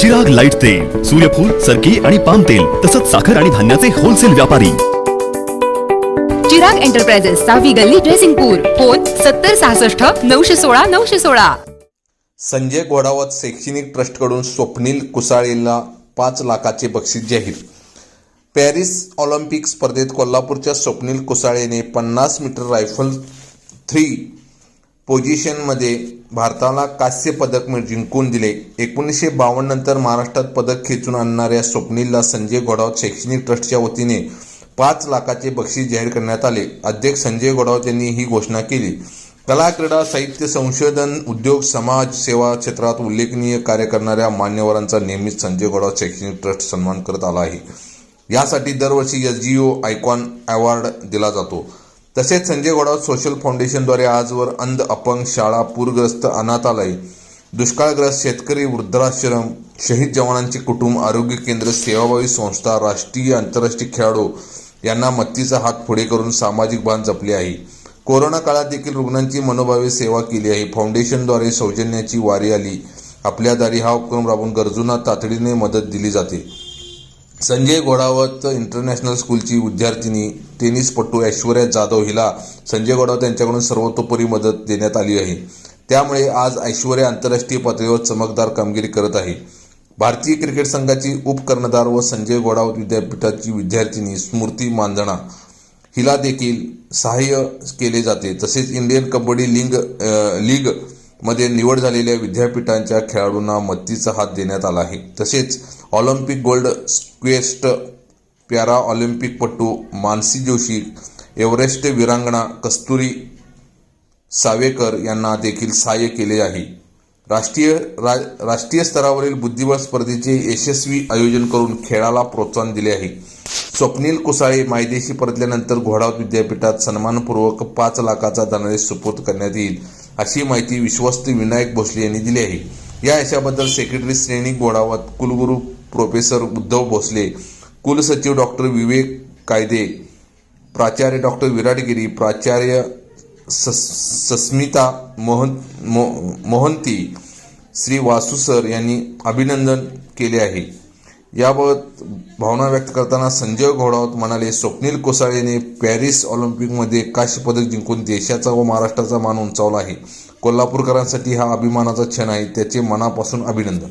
जग लाइट तेल सूर्यफूल सरकी आणि पाम तेल तसंच साखर आणि धान्याचे होलसेल व्यापारी. चिराग एंटरप्राइजेस सहावी गल्ली ड्रेसिंगपूर फोन सत्तर सहासष्ट नऊशे सोळा नऊशे सोळा. संजय घोडावत शैक्षणिक ट्रस्टकडून स्वप्नील कुसाळेला पाच लाखाचे बक्षीस जाहीर. पॅरिस ऑलिम्पिक स्पर्धेत कोल्हापूरच्या स्वप्नील कुसाळेने पन्नास मीटर रायफल थ्री पोझिशनमध्ये भारताला कांस्य पदक जिंकून दिले. एकोणीसशे बावन्न नंतर महाराष्ट्रात पदक खेचून आणणाऱ्या स्वप्नीलला संजय घोडावत शैक्षणिक ट्रस्टच्या वतीने पाच लाखाचे बक्षीस जाहीर करण्यात आले. अध्यक्ष संजय घोडावत यांनी ही घोषणा केली. कला क्रीडा साहित्य संशोधन उद्योग समाज सेवा क्षेत्रात उल्लेखनीय कार्य करणाऱ्या मान्यवरांचा नेहमीच संजय घोडावत शैक्षणिक ट्रस्ट सन्मान करत आला आहे. यासाठी दरवर्षी S G O icon award दिला जातो. तसेच संजय घोडावत सोशल फाउंडेशनद्वारे आजवर अंध अपंग शाळा पूरग्रस्त अनाथालय दुष्काळग्रस्त शेतकरी वृद्धाश्रम शहीद जवानांचे कुटुंब आरोग्य केंद्र सेवाभावी संस्था राष्ट्रीय आंतरराष्ट्रीय खेळाडू यांना मत्तीचा हात पुढे करून सामाजिक भान जपले आहे. कोरोना काळात देखील रुग्णांची मनोभावे सेवा केली आहे. फाउंडेशनद्वारे सौजन्याची वारी आली. आपल्या दारी हा उपक्रम राबवून गरजूंना तातडीने मदत दिली जाते. संजय गोडावत इंटरनॅशनल स्कूलची विद्यार्थिनी टेनिसपटू ऐश्वर्या जाधव हिला संजय गोडावत यांच्याकडून सर्वतोपरी मदत देण्यात आली आहे. त्यामुळे आज ऐश्वर्या आंतरराष्ट्रीय पातळीवर चमकदार कामगिरी करत आहे. भारतीय क्रिकेट संघाची उपकर्णधार व संजय गोडावत विद्यापीठाची विद्यार्थिनी स्मृती मांजणा हिला देखील सहाय्य केले जाते. तसेच इंडियन कबड्डी लीग लीगमध्ये निवड झालेल्या विद्यापीठांच्या खेळाडूंना मदतीचा हात देण्यात आला आहे. तसेच ऑलिम्पिक गोल्ड स्क्वेस्ट पॅरा ऑलिम्पिकपटू मानसी जोशी एव्हरेस्ट विरांगणा कस्तुरी सावेकर यांना देखील सहाय्य केले आहे. राष्ट्रीय रा, राष्ट्रीय स्तरावरील बुद्धिबळ स्पर्धेचे यशस्वी आयोजन करून खेळाला प्रोत्साहन दिले आहे. स्वप्नील कुसाळे मायदेशी परतल्यानंतर घोडावत विद्यापीठात सन्मानपूर्वक पाच लाखाचा धनादेश सुपूर्द करण्यात येईल अशी माहिती विश्वस्त विनायक भोसले यांनी दिली आहे. या यशाबद्दल सेक्रेटरी श्रेणी घोडावत कुलगुरू प्रोफेसर उद्धव भोसले कुलसचिव डॉक्टर विवेक कायदे प्राचार्य डॉक्टर विराटगिरी प्राचार्य सस सस्मिता मोहन मो मोहंती श्री वासू सर यांनी अभिनंदन केले आहे. याबाबत भावना व्यक्त करताना संजय घोडावत म्हणाले स्वप्नील कोसाळेने पॅरिस ऑलिम्पिकमध्ये काश्य पदक जिंकून देशाचा व महाराष्ट्राचा मान उंचावला आहे. कोल्हापूरकरांसाठी हा अभिमानाचा क्षण आहे. त्याचे मनापासून अभिनंदन.